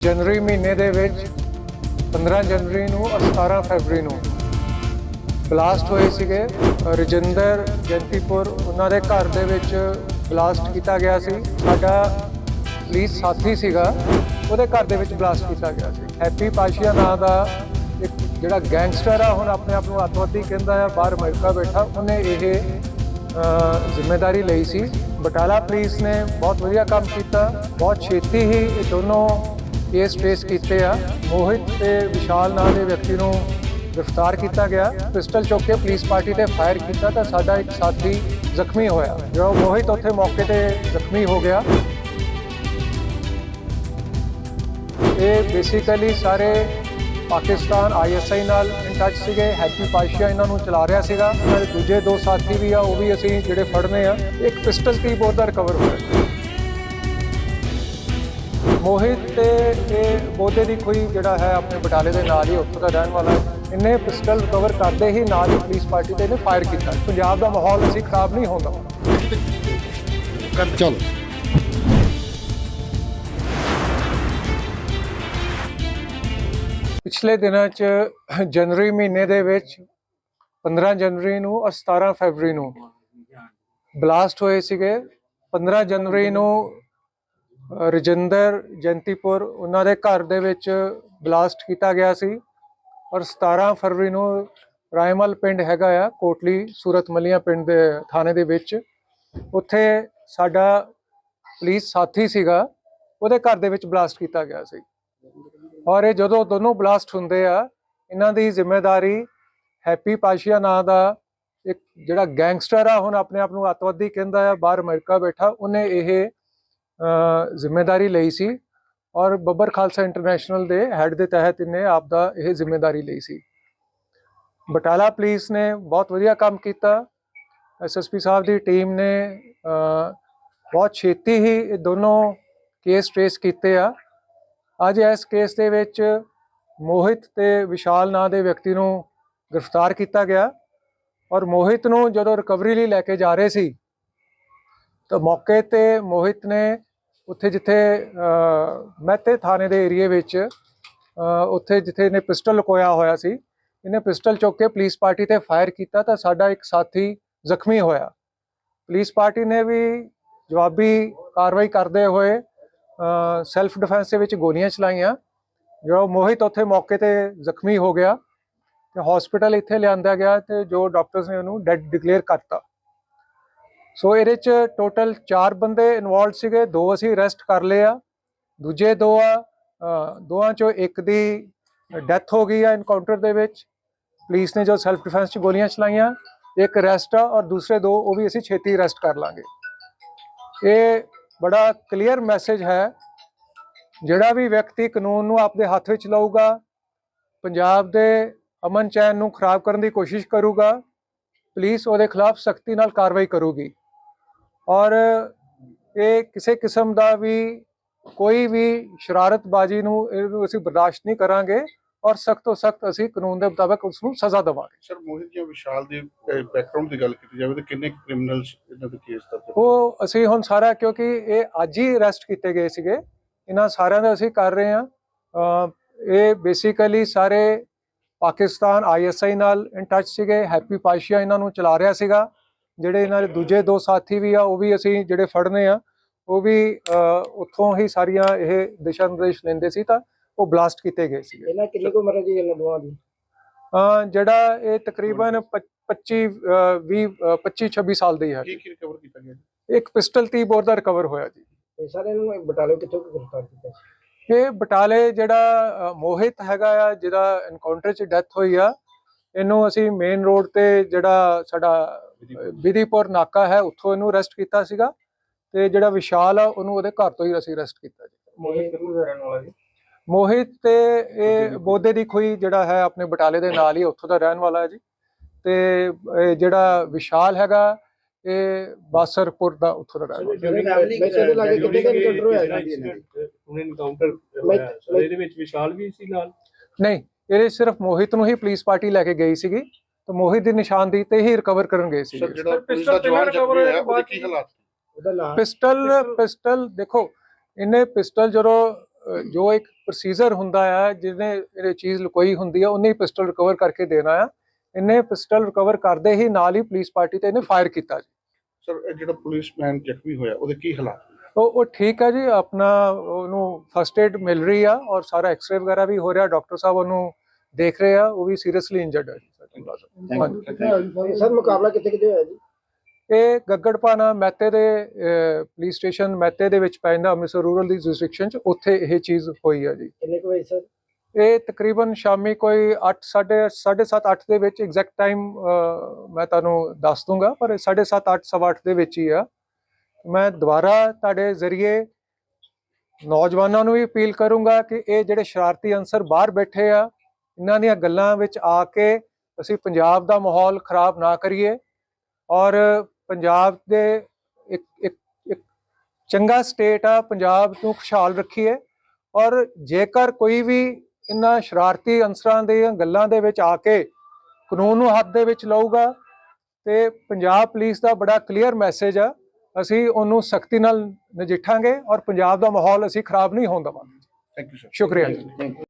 ਜਨਵਰੀ ਮਹੀਨੇ ਦੇ ਵਿੱਚ 15 ਜਨਵਰੀ ਨੂੰ ਔਰ 17 ਫਰਵਰੀ ਨੂੰ ਬਲਾਸਟ ਹੋਏ ਸੀਗੇ। ਰਜਿੰਦਰ ਜੰਤੀਪੁਰ ਉਹਨਾਂ ਦੇ ਘਰ ਦੇ ਵਿੱਚ ਬਲਾਸਟ ਕੀਤਾ ਗਿਆ ਸੀ। ਸਾਡਾ ਪੁਲਿਸ ਸਾਥੀ ਸੀਗਾ ਉਹਦੇ ਘਰ ਦੇ ਵਿੱਚ ਬਲਾਸਟ ਕੀਤਾ ਗਿਆ ਸੀ। ਹੈਪੀ ਪਾਸ਼ੀਆ ਨਾਂ ਦਾ ਇੱਕ ਜਿਹੜਾ ਗੈਂਗਸਟਰ ਆ ਹੁਣ ਆਪਣੇ ਆਪ ਨੂੰ ਅੱਤਵਾਦੀ ਕਹਿੰਦਾ ਆ ਬਾਹਰ ਅਮਰੀਕਾ ਬੈਠਾ ਉਹਨੇ ਇਹ ਅ, ਜ਼ਿੰਮੇਵਾਰੀ ਲਈ ਸੀ। ਬਟਾਲਾ ਪੁਲਿਸ ਨੇ ਬਹੁਤ ਵਧੀਆ ਕੰਮ ਕੀਤਾ ਬਹੁਤ ਛੇਤੀ ਹੀ ਇਹ ਦੋਨੋਂ ਕੇਸ ਟ੍ਰੇਸ ਕੀਤੇ ਆ। ਮੋਹਿਤ ਤੇ ਵਿਸ਼ਾਲ ਨਾਂ ਦੇ ਵਿਅਕਤੀ ਨੂੰ ਗ੍ਰਿਫਤਾਰ ਕੀਤਾ ਗਿਆ। ਪਿਸਟਲ ਚੁੱਕ ਕੇ ਪੁਲਿਸ ਪਾਰਟੀ ਤੇ ਫਾਇਰ ਕੀਤਾ ਤਾਂ ਸਾਡਾ ਇੱਕ ਸਾਥੀ ਜ਼ਖਮੀ ਹੋਇਆ। ਜਿਹੜਾ ਮੋਹਿਤ ਉੱਥੇ ਮੌਕੇ ਤੇ ਜ਼ਖਮੀ ਹੋ ਗਿਆ। ਇਹ ਬੇਸਿਕਲੀ ਸਾਰੇ ਪਾਕਿਸਤਾਨ ਆਈਐਸਆਈ ਨਾਲ ਇਨ ਟੱਚ ਸੀਗੇ। ਹੈਪੀ ਪਾਸ਼ਾ ਇਹਨਾਂ ਨੂੰ ਚਲਾ ਰਿਹਾ ਸੀਗਾ। ਪਰ ਦੂਜੇ ਦੋ ਸਾਥੀ ਵੀ ਆ, ਉਹ ਵੀ ਅਸੀਂ ਜਿਹੜੇ ਫੜਨੇ ਆ। ਇੱਕ ਪਿਸਟਲ ਕੀਬੋਰਡ ਦਾ ਰਿਕਵਰ ਹੋਇਆ। ਮੋਹਿਤ ਤੇ ਇਹ ਬੋਦੇ ਦੀ ਕੋਈ ਜਿਹੜਾ ਹੈ ਆਪਣੇ ਬਟਾਲੇ ਦੇ ਨਾਲ ਹੀ ਉੱਥੋਂ ਦਾ ਰਹਿਣ ਵਾਲਾ ਇਹਨੇ ਪਿਸਟਲ ਰਿਕਵਰ ਕਰਦੇ ਹੀ ਨਾਲ ਹੀ ਪੁਲਿਸ ਪਾਰਟੀ ਤੇ ਇਹਨੇ ਫਾਇਰ ਕੀਤਾ। ਪੰਜਾਬ ਦਾ ਮਾਹੌਲ ਅਸੀਂ ਖਰਾਬ ਨਹੀਂ ਹੁੰਦਾ ਚਲੋ। ਪਿਛਲੇ ਦਿਨਾਂ 'ਚ ਜਨਵਰੀ ਮਹੀਨੇ ਦੇ ਵਿੱਚ 15 ਜਨਵਰੀ ਨੂੰ ਔਰ 17 ਫਰਵਰੀ ਨੂੰ ਬਲਾਸਟ ਹੋਏ ਸੀਗੇ। 15 ਜਨਵਰੀ ਨੂੰ ਰਜਿੰਦਰ ਜੰਤੀਪੁਰ, ਉਹਨਾਂ ਦੇ ਘਰ ਦੇ ਵਿੱਚ ਬਲਾਸਟ ਕੀਤਾ ਗਿਆ ਸੀ ਔਰ 17 ਫਰਵਰੀ ਨੂੰ ਰਾਇਮਲ ਪਿੰਡ ਹੈਗਾ ਆ, ਕੋਟਲੀ ਸੂਰਤ ਮਲੀਆਂ ਪਿੰਡ ਦੇ ਥਾਣੇ ਦੇ ਵਿੱਚ। ਉੱਥੇ ਸਾਡਾ ਪੁਲਿਸ ਸਾਥੀ ਸੀਗਾ, ਉਹਦੇ ਘਰ ਦੇ ਵਿੱਚ ਬਲਾਸਟ ਕੀਤਾ ਗਿਆ ਸੀ। ਔਰ ਇਹ ਜਦੋਂ ਦੋਨੋਂ ਬਲਾਸਟ ਹੁੰਦੇ ਆ, ਇਹਨਾਂ ਦੀ ਜ਼ਿੰਮੇਵਾਰੀ ਹੈਪੀ ਪਾਸ਼ੀਆ ਨਾਂ ਦਾ ਇੱਕ ਜਿਹੜਾ ਗੈਂਗਸਟਰ ਆ, ਹੁਣ ਆਪਣੇ ਆਪ ਨੂੰ ਅੱਤਵਾਦੀ ਕਹਿੰਦਾ ਆ, ਬਾਹਰ ਅਮਰੀਕਾ ਬੈਠਾ, ਉਹਨੇ ਇਹ ਜ਼ਿੰਮੇਵਾਰੀ ਲਈ ਸੀ ਔਰ ਬੱਬਰ ਖਾਲਸਾ ਇੰਟਰਨੈਸ਼ਨਲ ਦੇ ਹੈੱਡ ਦੇ ਤਹਿਤ ਇਹਨੇ ਆਪ ਦਾ ਇਹ ਜ਼ਿੰਮੇਵਾਰੀ ਲਈ ਸੀ। ਬਟਾਲਾ ਪੁਲਿਸ ਨੇ ਬਹੁਤ ਵਧੀਆ ਕੰਮ ਕੀਤਾ। ਐਸਐਸਪੀ ਸਾਹਿਬ ਦੀ ਟੀਮ ਨੇ ਬਹੁਤ ਛੇਤੀ ਹੀ ਇਹ ਦੋਨੋਂ ਕੇਸ ਟ੍ਰੇਸ ਕੀਤੇ ਆ। ਅੱਜ ਇਸ ਕੇਸ ਦੇ ਵਿੱਚ ਮੋਹਿਤ ਤੇ ਵਿਸ਼ਾਲ ਨਾਂ ਦੇ ਵਿਅਕਤੀ ਨੂੰ ਗ੍ਰਿਫਤਾਰ ਕੀਤਾ ਗਿਆ ਔਰ ਮੋਹਿਤ ਨੂੰ ਜਦੋਂ ਰਿਕਵਰੀ ਲਈ ਲੈ ਕੇ ਜਾ ਰਹੇ ਸੀ, ਤਾਂ ਮੌਕੇ ਤੇ ਮੋਹਿਤ ਨੇ ਉੱਥੇ ਜਿੱਥੇ ਮਹਿਤੇ ਥਾਣੇ ਦੇ ਏਰੀਏ ਵਿੱਚ ਉੱਥੇ ਜਿੱਥੇ ਇਹਨੇ ਪਿਸਟਲ ਲੁਕੋਇਆ ਹੋਇਆ ਸੀ, ਇਹਨੇ ਪਿਸਟਲ ਚੁੱਕ ਕੇ ਪੁਲਿਸ ਪਾਰਟੀ ਤੇ ਫਾਇਰ ਕੀਤਾ ਤਾਂ ਸਾਡਾ ਇੱਕ ਸਾਥੀ ਜ਼ਖਮੀ ਹੋਇਆ। ਪੁਲਿਸ ਪਾਰਟੀ ਨੇ ਵੀ ਜਵਾਬੀ ਕਾਰਵਾਈ ਕਰਦੇ ਹੋਏ ਸੈਲਫ ਡਿਫੈਂਸ ਦੇ ਵਿੱਚ ਗੋਲੀਆਂ ਚਲਾਈਆਂ, ਜੋ ਮੋਹਿਤ ਉੱਥੇ ਮੌਕੇ ਤੇ ਜ਼ਖਮੀ ਹੋ ਗਿਆ ਤੇ ਹਸਪੀਟਲ ਇੱਥੇ ਲਿਆਂਦਾ ਗਿਆ ਤੇ ਜੋ ਡਾਕਟਰਸ ਨੇ ਉਹਨੂੰ ਡੈੱਡ ਡਿਕਲੇਅਰ ਕਰਤਾ। ਸੋ ਇਹਦੇ ਚ ਟੋਟਲ 4 ਬੰਦੇ ਇਨਵੋਲਡ ਸੀਗੇ ਦੋ ਅਸੀਂ ਅਰੈਸਟ ਕਰ ਲਏ ਆ। ਦੂਜੇ ਦੋ ਆ ਅ, ਦੋਆਂ ਚੋਂ ਇੱਕ ਦੀ ਡੈਥ ਹੋ ਗਈ ਆ ਇਨਕਾਊਂਟਰ ਦੇ ਵਿੱਚ। ਪੁਲਿਸ ਨੇ ਜੋ ਸੈਲਫ ਡਿਫੈਂਸ ਚ ਗੋਲੀਆਂ ਚਲਾਈਆਂ ਇੱਕ ਅਰੈਸਟ ਆ ਔਰ ਦੂਸਰੇ ਦੋ ਉਹ ਵੀ ਅਸੀਂ ਛੇਤੀ ਅਰੈਸਟ ਕਰ ਲਾਂਗੇ। ਇਹ ਬੜਾ ਕਲੀਅਰ ਮੈਸੇਜ ਹੈ। ਜਿਹੜਾ ਵੀ ਵਿਅਕਤੀ ਕਾਨੂੰਨ ਨੂੰ ਆਪਦੇ ਹੱਥ ਵਿੱਚ ਲਊਗਾ ਪੰਜਾਬ ਦੇ ਅਮਨ ਚੈਨ ਨੂੰ ਖਰਾਬ ਕਰਨ ਦੀ ਕੋਸ਼ਿਸ਼ ਕਰੂਗਾ ਪੁਲਿਸ ਉਹਦੇ ਖਿਲਾਫ ਸਖਤੀ ਨਾਲ ਕਾਰਵਾਈ ਕਰੂਗੀ। ਔਰ ਇਹ ਕਿਸੇ ਕਿਸਮ ਦਾ ਵੀ ਕੋਈ ਵੀ ਸ਼ਰਾਰਤਬਾਜ਼ੀ ਨੂੰ ਇਹਨੂੰ ਅਸੀਂ ਬਰਦਾਸ਼ਤ ਨਹੀਂ ਕਰਾਂਗੇ ਔਰ ਸਖਤ ਤੋਂ ਸਖਤ ਅਸੀਂ ਕਾਨੂੰਨ ਦੇ ਮੁਤਾਬਕ ਉਸ ਨੂੰ ਸਜ਼ਾ ਦੇਵਾਂਗੇ। ਸਰ ਮੋਹਿਤ ਜਾਂ ਵਿਸ਼ਾਲ ਦੇ ਬੈਕਗ੍ਰਾਉਂਡ ਦੀ ਗੱਲ ਕੀਤੀ ਜਾਵੇ ਤਾਂ ਕਿੰਨੇ ਕ੍ਰਿਮੀਨਲਸ ਇਹਨਾਂ ਦੇ ਕੇਸ ਦਰਜ ਉਹ ਅਸੀਂ ਹੁਣ ਸਾਰਾ ਕਿਉਂਕਿ ਇਹ ਅੱਜ ਹੀ ਅਰੈਸਟ ਕੀਤੇ ਗਏ ਸੀਗੇ। ਇਹਨਾਂ ਸਾਰਿਆਂ ਦਾ ਅਸੀਂ ਕਰ ਰਹੇ ਹਾਂ। ਇਹ ਬੇਸਿਕਲੀ ਸਾਰੇ ਪਾਕਿਸਤਾਨ ਆਈਐਸਆਈ ਨਾਲ ਇਨ ਟੱਚ ਸੀਗੇ। ਹੈਪੀ ਪਾਸ਼ੀਆ ਇਹਨਾਂ ਨੂੰ ਚਲਾ ਰਿਹਾ ਸੀਗਾ। ਜਿਹੜੇ ਇਹਨਾਂ ਦੇ ਦੂਜੇ ਦੋ ਸਾਥੀ ਵੀ ਆ ਉਹ ਵੀ ਅਸੀਂ ਜਿਹੜੇ ਫੜਨੇ ਆ ਉਹ ਵੀ ਉੱਥੋਂ ਹੀ ਸਾਰੀਆਂ ਇਹ ਦਿਸ਼ਾ ਨਿਰਦੇਸ਼ ਲੈਂਦੇ ਸੀ ਤਾਂ ਉਹ ਬਲਾਸਟ ਕੀਤੇ ਗਏ ਸੀਗੇ। ਇਹਨਾਂ ਕਿੰਨੀ ਕੁ ਉਮਰ ਹੈ ਜੀ ਇਹਨਾਂ ਦੋਵਾਂ ਦੀ? ਜਿਹੜਾ ਇਹ ਤਕਰੀਬਨ 25 20 25 26 ਸਾਲ ਦੀ ਹੈ। ਕੀ ਕੀ ਰਿਕਵਰ ਕੀਤਾ ਗਿਆ ਇੱਕ ਪਿਸਟਲ ਤੀ ਬੋਰ ਦਾ ਰਿਕਵਰ ਹੋਇਆ ਜੀ। ਤੇ ਸਾਰੇ ਇਹਨਾਂ ਨੂੰ ਬਟਾਲੇ ਕਿੱਥੋਂ ਕੁ ਗ੍ਰਿਫਤਾਰ ਕੀਤਾ ਸੀ? ਇਹ ਬਟਾਲੇ ਜਿਹੜਾ ਮੋਹਿਤ ਹੈਗਾ ਆ ਜਿਹਦਾ ਐਨਕਾਊਂਟਰ 'ਚ ਡੈਥ ਹੋਈ ਆ ਇਹਨੂੰ ਅਸੀਂ ਮੇਨ ਰੋਡ ਤੇ ਜਿਹੜਾ ਸਾਡਾ ਵਿਧੀਪੁਰ ਨਾਕਾ ਹੈ ਉੱਥੋਂ ਇਹਨੂੰ ਅਰੈਸਟ ਕੀਤਾ ਸੀਗਾ ਤੇ ਜਿਹੜਾ ਵਿਸ਼ਾਲ ਆ ਉਹਨੂੰ ਉਹਦੇ ਘਰ ਤੋਂ ਹੀ ਅਸੀਂ ਅਰੈਸਟ ਕੀਤਾ ਜੀ। ਮੋਹਿਤ ਕਿੱਥੋਂ ਦਾ ਰਹਿਣ ਵਾਲਾ ਜੀ? ਮੋਹਿਤ ਤੇ ਇਹ ਬੋਦੇ ਦੀ ਖੋਈ ਜਿਹੜਾ ਹੈ ਆਪਣੇ ਬਟਾਲੇ ਦੇ ਨਾਲ ਹੀ ਉੱਥੋਂ ਦਾ ਰਹਿਣ ਵਾਲਾ ਹੈ ਜੀ। ਤੇ ਇਹ ਜਿਹੜਾ ਵਿਸ਼ਾਲ ਹੈਗਾ ਇਹ ਬਾਸਰਪੁਰ ਦਾ ਉੱਥੋਂ ਦਾ ਰਹਿਣ ਵਾਲਾ। ਜਿਹੜੇ ਫੈਮਿਲੀ ਵੈਸੇ ਦੇ ਲਾਗੇ ਕਿੰਨੇ ਕੁ encounter ਹੋਇਆ ਇਹਨਾਂ ਦੀ ਇਹਨਾਂ ਦੀ? ਹੁਣ ਇਨਕਾਊਂਟਰ ਹੋਇਆ। ਸਰ ਇਹਦੇ ਵਿੱਚ ਵਿਸ਼ਾਲ ਵੀ ਸੀ ਨਾਲ? ਨਹੀਂ ਇਹਦੇ ਸਿਰਫ ਮੋਹਿਤ ਨੂੰ ਹੀ ਪੁਲਿਸ ਪਾਰਟੀ ਲੈ ਕੇ ਗਈ ਸੀਗੀ। ਤੇ ਮੋਹਿਤ ਦੀ ਨਿਸ਼ਾਨਦੇਹੀ ਤੇ ਹੀ ਰਿਕਵਰ ਕਰਨ ਗਏ ਸਰ ਸੀਗੇ ਜਿਹੜਾ Sir, ਪੁਲਿਸ ਦਾ pistol ਜਵਾਨ ਤੇ ਜ਼ਖਮੀ recover ਹੋਇਆ? ਹੋਇਆ ਉਹਦੇ ਕੀ ਹਾਲਾਤ ਉਹਦਾ ਨਾਮ ਪਿਸਟਲ ਪਿਸਟਲ ਦੇਖੋ ਇਹਨੇ ਪਿਸਟਲ ਜਦੋਂ ਜੋ ਇੱਕ ਪ੍ਰੋਸੀਜਰ ਹੁੰਦਾ ਹੈ ਜਿਹਨੇ ਇਹ ਚੀਜ਼ ਲੁਕੋਈ ਹੁੰਦੀ ਹੈ ਉਹਨੇ ਪਿਸਟਲ ਰਿਕਵਰ ਕਰਕੇ ਦੇਣਾ ਆ। ਇਹਨੇ ਪਿਸਟਲ ਰਿਕਵਰ ਕਰਦੇ ਹੀ ਨਾਲ ਹੀ ਪੁਲਿਸ ਪਾਰਟੀ ਤੇ ਇਹਨੇ ਫਾਇਰ ਕੀਤਾ ਜੀ। ਸਰ ਇਹ ਜਿਹੜਾ ਪੁਲਿਸਮੈਨ ਜ਼ਖਮੀ ਹੋਇਆ ਉਹਦੇ ਕੀ ਹਾਲਾਤ? ਉਹ ਉਹ ਠੀਕ ਹੈ ਜੀ ਆਪਣਾ ਉਹਨੂੰ ਫਸਟ ਏਡ ਮਿਲ ਰਹੀ ਆ ਔਰ ਸਾਰਾ ਐਕਸ-ਰੇ ਵਗੈਰਾ ਵੀ ਹੋ ਰਿਹਾ ਡਾਕਟਰ ਸਾਹਿਬ ਉਹਨੂੰ ਦੇਖ ਰਹੇ ਆ ਉਹ ਵੀ ਸੀਰੀਅਸਲੀ ਇੰਜਰਡ ਹੈ ਜੀ ਸਾਡੇ ਮੁਲਾਜ਼ਮ। ਸਰ ਮੁਕਾਬਲਾ ਕਿੱਥੇ ਕਿੱਥੇ ਹੋਇਆ ਜੀ? ਇਹ ਗੱਗੜਪਾਨਾ ਮਹਿਤੇ ਦੇ ਪੁਲਿਸ ਸਟੇਸ਼ਨ ਮਹਿਤੇ ਦੇ ਵਿੱਚ ਪੈਂਦਾ ਅੰਮ੍ਰਿਤਸਰ ਰੂਰਲ ਦੀ ਜੁਰਿਸਡਿਕਸ਼ਨ ਚ। ਉੱਥੇ ਇਹ ਚੀਜ਼ ਹੋਈ ਆ ਜੀ। ਕਿੰਨੇ ਕੁ ਵਜੇ ਸਰ? ਇਹ ਤਕਰੀਬਨ ਸ਼ਾਮੀ ਕੋਈ 8 7:30 8:30 ਦੇ ਵਿੱਚ ਐਗਜ਼ੈਕਟ ਟਾਈਮ ਮੈਂ ਤੁਹਾਨੂੰ ਦੱਸ ਦੂੰਗਾ ਪਰ 7:30 8 ਸਵਾ ਅੱਠ ਦੇ ਵਿੱਚ ਹੀ ਆ। ਮੈਂ ਦੁਬਾਰਾ ਤੁਹਾਡੇ ਜ਼ਰੀਏ ਨੌਜਵਾਨਾਂ ਨੂੰ ਵੀ ਅਪੀਲ ਕਰੂੰਗਾ ਕਿ ਇਹ ਜਿਹੜੇ ਸ਼ਰਾਰਤੀ ਅਨਸਰ ਬਾਹਰ ਬੈਠੇ ਆ ਇਹਨਾਂ ਦੀਆਂ ਗੱਲਾਂ ਵਿੱਚ ਆ ਕੇ ਅਸੀਂ ਪੰਜਾਬ ਦਾ ਮਾਹੌਲ ਖਰਾਬ ਨਾ ਕਰੀਏ ਔਰ ਪੰਜਾਬ ਦੇ ਇੱਕ ਇੱਕ ਇੱਕ ਚੰਗਾ ਸਟੇਟ ਆ ਪੰਜਾਬ ਨੂੰ ਖੁਸ਼ਹਾਲ ਰੱਖੀਏ ਔਰ ਜੇਕਰ ਕੋਈ ਵੀ ਇਹਨਾਂ ਸ਼ਰਾਰਤੀ ਅਨਸਰਾਂ ਦੀਆਂ ਗੱਲਾਂ ਦੇ ਵਿੱਚ ਆ ਕੇ ਕਾਨੂੰਨ ਨੂੰ ਹੱਥ ਦੇ ਵਿੱਚ ਲਊਗਾ ਤੇ ਪੰਜਾਬ ਪੁਲਿਸ ਦਾ ਬੜਾ ਕਲੀਅਰ ਮੈਸੇਜ ਆ ਅਸੀਂ ਉਹਨੂੰ ਸਖਤੀ ਨਾਲ ਨਜਿੱਠਾਂਗੇ ਔਰ ਪੰਜਾਬ ਦਾ ਮਾਹੌਲ ਅਸੀਂ ਖਰਾਬ ਨਹੀਂ ਹੋਣ ਦੇਵਾਂਗੇ। ਥੈਂਕ ਯੂ ਸਰ ਸ਼ੁਕਰੀਆ। ਜੀ